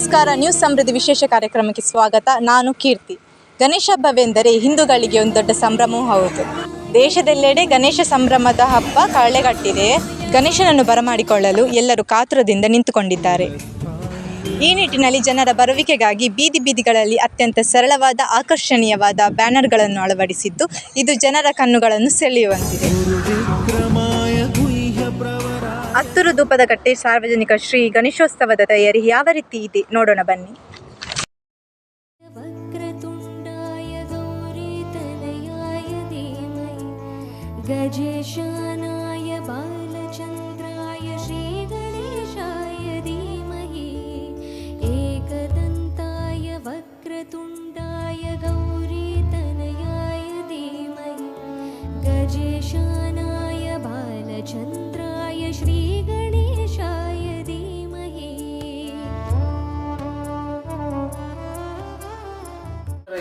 ನಮಸ್ಕಾರ. ನ್ಯೂಸ್ ಸಮೃದ್ಧಿ ವಿಶೇಷ ಕಾರ್ಯಕ್ರಮಕ್ಕೆ ಸ್ವಾಗತ. ನಾನು ಕೀರ್ತಿ. ಗಣೇಶ ಹಬ್ಬವೆಂದರೆ ಹಿಂದೂಗಳಿಗೆ ಒಂದು ದೊಡ್ಡ ಸಂಭ್ರಮವೂ ಹೌದು. ದೇಶದೆಲ್ಲೆಡೆ ಗಣೇಶ ಸಂಭ್ರಮದ ಹಬ್ಬ ಕಳೆಗಟ್ಟಿದೆ. ಗಣೇಶನನ್ನು ಬರಮಾಡಿಕೊಳ್ಳಲು ಎಲ್ಲರೂ ಕಾತುರದಿಂದ ನಿಂತುಕೊಂಡಿದ್ದಾರೆ. ಈ ನಿಟ್ಟಿನಲ್ಲಿ ಜನರ ಬರುವಿಕೆಗಾಗಿ ಬೀದಿ ಬೀದಿಗಳಲ್ಲಿ ಅತ್ಯಂತ ಸರಳವಾದ, ಆಕರ್ಷಣೀಯವಾದ ಬ್ಯಾನರ್ಗಳನ್ನು ಅಳವಡಿಸಿದ್ದು, ಇದು ಜನರ ಕಣ್ಣುಗಳನ್ನು ಸೆಳೆಯುವಂತಿದೆ. ಹತ್ತೂರು ಧೂಪದಕಟ್ಟೆ ಸಾರ್ವಜನಿಕ ಶ್ರೀ ಗಣೇಶೋತ್ಸವದ ತಯಾರಿ ಯಾವ ರೀತಿ ಇದೆ? ನೋಡೋಣ ಬನ್ನಿ. ಗಜೇಶಾನ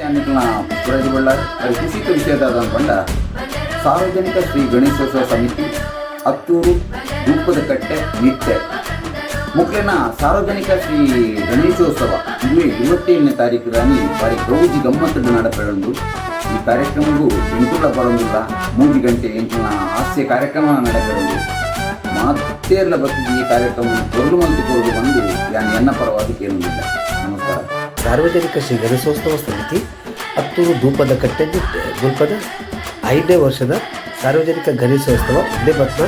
ಎನ್ನಿಕಲ್ನ ಬಳ್ಳಾರಿ ಅದು ಕೃಷಿಕ ವಿಷಯದ ಪಂಡ ಸಾರ್ವಜನಿಕ ಶ್ರೀ ಗಣೇಶೋತ್ಸವ ಸಮಿತಿ ಹತ್ತೂರು ಧೂಪದ ಕಟ್ಟೆ ನಿತ್ಯ ಮುಖ್ಯನ ಸಾರ್ವಜನಿಕ ಶ್ರೀ ಗಣೇಶೋತ್ಸವ ಇಲ್ಲಿ ಇವತ್ತೇಳನೇ ತಾರೀಕು ರಾಣಿ ಬಾರಿ ಗೌಜಿ ಗಮ್ಮತ್ತದ ನಡಪೆಂದು ಈ ಕಾರ್ಯಕ್ರಮವು ಎಂಟುಲ ಬರೋದಿಲ್ಲ ಮೂರು ಗಂಟೆ ಎಂಟಿನ ಹಾಸ್ಯ ಕಾರ್ಯಕ್ರಮ ನಡೆಪೆಂದು ಮಾತೇರ್ಲ ಬರ್ತದೆ ಈ ಕಾರ್ಯಕ್ರಮ ಕೊರಲು ಮಂತು ಕೊರಲು ಬಂದು ಯಾನ್ ಎನ್ನ ಪರವಾಗಿ ಕೇಳುವುದಿಲ್ಲ ನಮಸ್ಕಾರ ಸಾರ್ವಜನಿಕ ಶ್ರೀ ಗಣೇಶೋತ್ಸವ ಸಮಿತಿ ಹತ್ತೂರು ಧೂಪದ ಕಟ್ಟೆ ಧೂಪದ ಐದನೇ ವರ್ಷದ ಸಾರ್ವಜನಿಕ ಗಣೇಶೋತ್ಸವ ಒಂದೇ ಬತ್ನ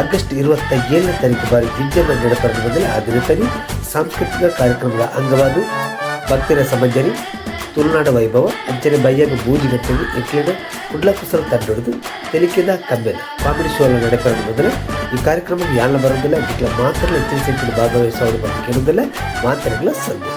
ಆಗಸ್ಟ್ ಇರುವತ್ತ ಏಳನೇ ತಾರೀಕು ಬಾರಿ ವಿಜಯನ ನಡಪರದ ಮೊದಲೇ ಆಗಿರುತ್ತದೆ ಸಾಂಸ್ಕೃತಿಕ ಕಾರ್ಯಕ್ರಮದ ಅಂಗವಾಗಿ ಭಕ್ತರ ಸಮಂಜರಿ, ತುಳುನಾಡ ವೈಭವ, ಅಂಚನೆ ಬಯ್ಯನ ಬೂಜಿಗಟ್ಟೆಗೆ ಎಕ್ಲಿನ ಕುಡ್ಲಕುಸಲ ತಂಡೊಡೆದು ತೆಲಿಕೆದ ಕಮ್ಮೆನ ಕಾಮಿಡಿ ಶೋಲ ನಡೆಪರದ ಮೊದಲು ಈ ಕಾರ್ಯಕ್ರಮಕ್ಕೆ ಯಾನ ಬರೋದಿಲ್ಲ ಇಟ್ಲ ಮಾತ್ರ ಸಂಖ್ಯೆಯಲ್ಲಿ ಭಾಗವಹಿಸುವ ಬಗ್ಗೆ ಕೇಳುವುದಿಲ್ಲ. ಮಾತರೆಗಳ ಸಂಧಿ